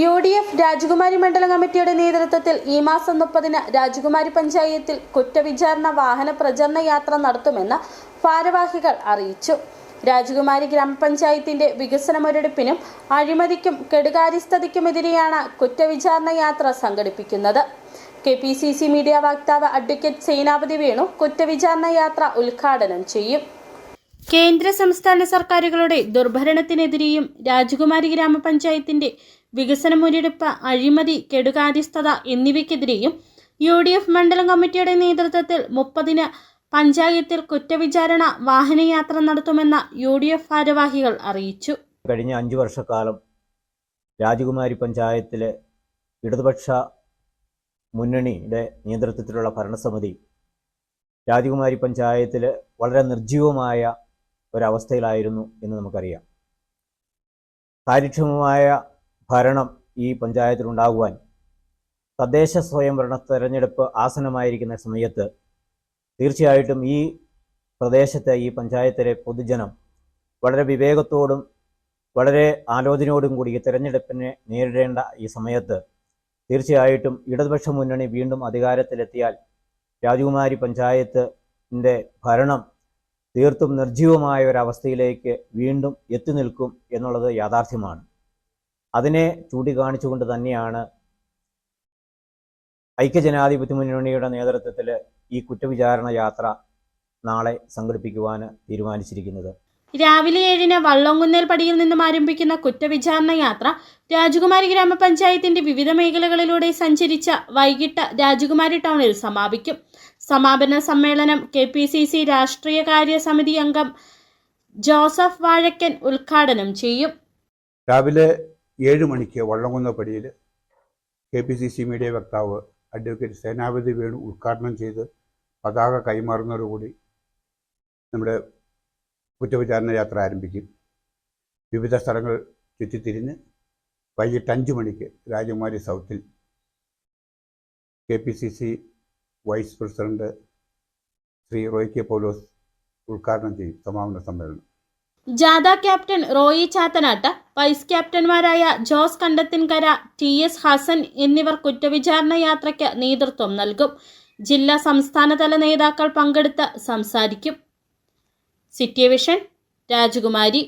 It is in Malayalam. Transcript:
യു ഡി എഫ് രാജകുമാരി മണ്ഡലം കമ്മിറ്റിയുടെ നേതൃത്വത്തിൽ ഈ മാസം മുപ്പതിന് രാജകുമാരി പഞ്ചായത്തിൽ കുറ്റവിചാരണ വാഹന പ്രചരണ യാത്ര നടത്തുമെന്ന് ഭാരവാഹികൾ അറിയിച്ചു. രാജകുമാരി ഗ്രാമപഞ്ചായത്തിന്റെ വികസന മുരടിപ്പിനും അഴിമതിക്കും കെടുകാര്യസ്ഥതയ്ക്കുമെതിരെയാണ് കുറ്റവിചാരണ യാത്ര സംഘടിപ്പിക്കുന്നത്. K P C C media വക്താവ് അഡ്വക്കേറ്റ് സേനാപതി വേണു കുറ്റവിചാരണ യാത്ര ഉദ്ഘാടനം ചെയ്യും. കേന്ദ്ര സംസ്ഥാന സർക്കാരുകളുടെ ദുർഭരണത്തിനെതിരെയും രാജകുമാരി ഗ്രാമപഞ്ചായത്തിന്റെ വികസന മുരടിപ്പ് അഴിമതി കെടുകാര്യസ്ഥത എന്നിവയ്ക്കെതിരെയും യു ഡി എഫ് മണ്ഡലം കമ്മിറ്റിയുടെ നേതൃത്വത്തിൽ മുപ്പതിന് പഞ്ചായത്തിൽ കുറ്റവിചാരണ വാഹനയാത്ര നടത്തുമെന്ന് യു ഡി എഫ് ഭാരവാഹികൾ അറിയിച്ചു. കഴിഞ്ഞ അഞ്ചു വർഷക്കാലം രാജകുമാരി പഞ്ചായത്തിലെ ഇടതുപക്ഷ മുന്നണിയുടെ നേതൃത്വത്തിലുള്ള ഭരണസമിതി രാജകുമാരി പഞ്ചായത്തിൽ വളരെ നിർജീവമായ ഒരവസ്ഥയിലായിരുന്നു എന്ന് നമുക്കറിയാം. കാര്യക്ഷമമായ ഭരണം ഈ പഞ്ചായത്തിലുണ്ടാകുവാൻ തദ്ദേശ സ്വയംഭരണ തെരഞ്ഞെടുപ്പ് ആസന്നമായിരിക്കുന്ന സമയത്ത് തീർച്ചയായിട്ടും ഈ പ്രദേശത്തെ ഈ പഞ്ചായത്തിലെ പൊതുജനം വളരെ വിവേകത്തോടും വളരെ ആലോചനയോടും കൂടി ഈ തെരഞ്ഞെടുപ്പിനെ നേരിടേണ്ട ഈ സമയത്ത് തീർച്ചയായിട്ടും ഇടതുപക്ഷ മുന്നണി വീണ്ടും അധികാരത്തിലെത്തിയാൽ രാജകുമാരി പഞ്ചായത്തിന്റെ ഭരണം തീർത്തും നിർജീവമായ ഒരവസ്ഥയിലേക്ക് വീണ്ടും എത്തി നിൽക്കും എന്നുള്ളത് യാഥാർത്ഥ്യമാണ്. അതിനെ ചൂണ്ടിക്കാണിച്ചുകൊണ്ട് തന്നെയാണ് ഐക്യജനാധിപത്യ മുന്നണിയുടെ നേതൃത്വത്തിൽ ഈ കുറ്റവിചാരണ യാത്ര നാളെ സംഘടിപ്പിക്കുവാൻ തീരുമാനിച്ചിരിക്കുന്നത്. രാവിലെ ഏഴിന് വള്ളംകുന്നേൽ പടിയിൽ നിന്നും ആരംഭിക്കുന്ന കുറ്റവിചാരണ യാത്ര രാജകുമാരി ഗ്രാമപഞ്ചായത്തിന്റെ വിവിധ മേഖലകളിലൂടെ സഞ്ചരിച്ച വൈകിട്ട് രാജകുമാരി ടൗണിൽ സമാപിക്കും. സമാപന സമ്മേളനം കെ പി സി സി രാഷ്ട്രീയകാര്യ സമിതി അംഗം ജോസഫ് വാഴക്കൻ ഉദ്ഘാടനം ചെയ്യും. രാവിലെ ഏഴ് മണിക്ക് വള്ളംകുന്നപ്പടിയിൽ K P C C media വക്താവ് അഡ്വക്കേറ്റ് സേനാപതി വേണു ഉദ്ഘാടനം ചെയ്ത് പതാക കൈമാറുന്നതോടുകൂടി നമ്മുടെ കുറ്റവിചാരണ യാത്ര ആരംഭിക്കും. വിവിധ സ്ഥലങ്ങൾ ചുറ്റിത്തിരിഞ്ഞ് വൈകിട്ട് അഞ്ച് മണിക്ക് Rajakumari സൗത്തിൽ K P C C vice president Shri Roy K Paulose ഉദ്ഘാടനം ചെയ്യും സമാപന സമ്മേളനം. ജാഥ ക്യാപ്റ്റൻ റോയി ചാത്തനാട്ട് വൈസ് ക്യാപ്റ്റന്മാരായ ജോസ് കണ്ടത്തിൻകര ടി എസ് ഹസൻ എന്നിവർ കുറ്റവിചാരണ യാത്രയ്ക്ക് നേതൃത്വം നൽകും. ജില്ലാ സംസ്ഥാനതല നേതാക്കൾ പങ്കെടുത്ത് സംസാരിക്കും. സിറ്റി വിഷൻ രാജകുമാരി.